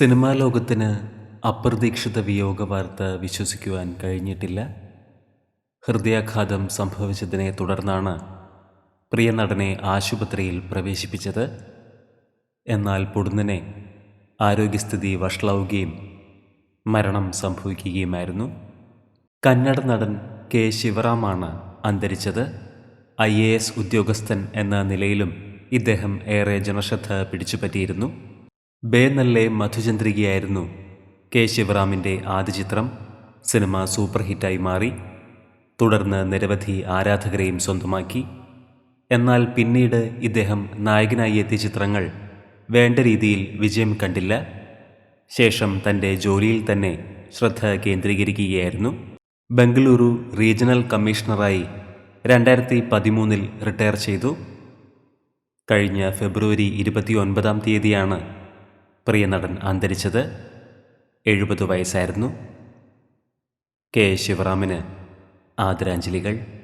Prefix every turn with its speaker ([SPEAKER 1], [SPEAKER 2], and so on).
[SPEAKER 1] Cinema ലോകത്തിന് അപ്രതീക്ഷിത വിയോഗ വാർത്ത വിശ്വസിക്കുവാൻ കഴിഞ്ഞിട്ടില്ല. ഹൃദയാഘാതം സംഭവിച്ചതിനെ തുടർന്നാണ് പ്രിയ നടനെ ആശുപത്രിയിൽ പ്രവേശിപ്പിച്ചത്. എന്നാൽ പൊടുന്നനെ ആരോഗ്യസ്ഥിതി വഷളാവുകയും മരണം സംഭവിക്കുകയുമായിരുന്നു. കന്നഡ നടൻ കെ ശിവറാമാണ് അന്തരിച്ചത്. ഐ എ എസ് ഉദ്യോഗസ്ഥൻ എന്ന നിലയിലും ഇദ്ദേഹം ഏറെ ജനശ്രദ്ധ പിടിച്ചുപറ്റിയിരുന്നു. ബേനല്ലെ മധുചന്ദ്രികയായിരുന്നു. കെ ശിവറാമിന്റെ ആദ്യ ചിത്രം സിനിമ സൂപ്പർ ഹിറ്റായി മാറി. തുടർന്ന് നിരവധി ആരാധകരെയും സ്വന്തമാക്കി. എന്നാൽ പിന്നീട് ഇദ്ദേഹം നായകനായി എത്തിയ ചിത്രങ്ങൾ വേണ്ട രീതിയിൽ വിജയം കണ്ടില്ല. ശേഷം തന്റെ ജോലിയിൽ തന്നെ ശ്രദ്ധ കേന്ദ്രീകരിക്കുകയായിരുന്നു. ബംഗളൂരു റീജിയണൽ കമ്മീഷണറായി രണ്ടായിരത്തി പതിമൂന്നിൽ റിട്ടയർ ചെയ്തു. കഴിഞ്ഞ ഫെബ്രുവരി ഇരുപത്തി ഒൻപതാം തീയതിയാണ് പ്രിയ നടൻ അന്തരിച്ചത് എഴുപത് വയസ്സായിരുന്നു. കെ. ശിവറാമിന് ആദരാഞ്ജലികൾ.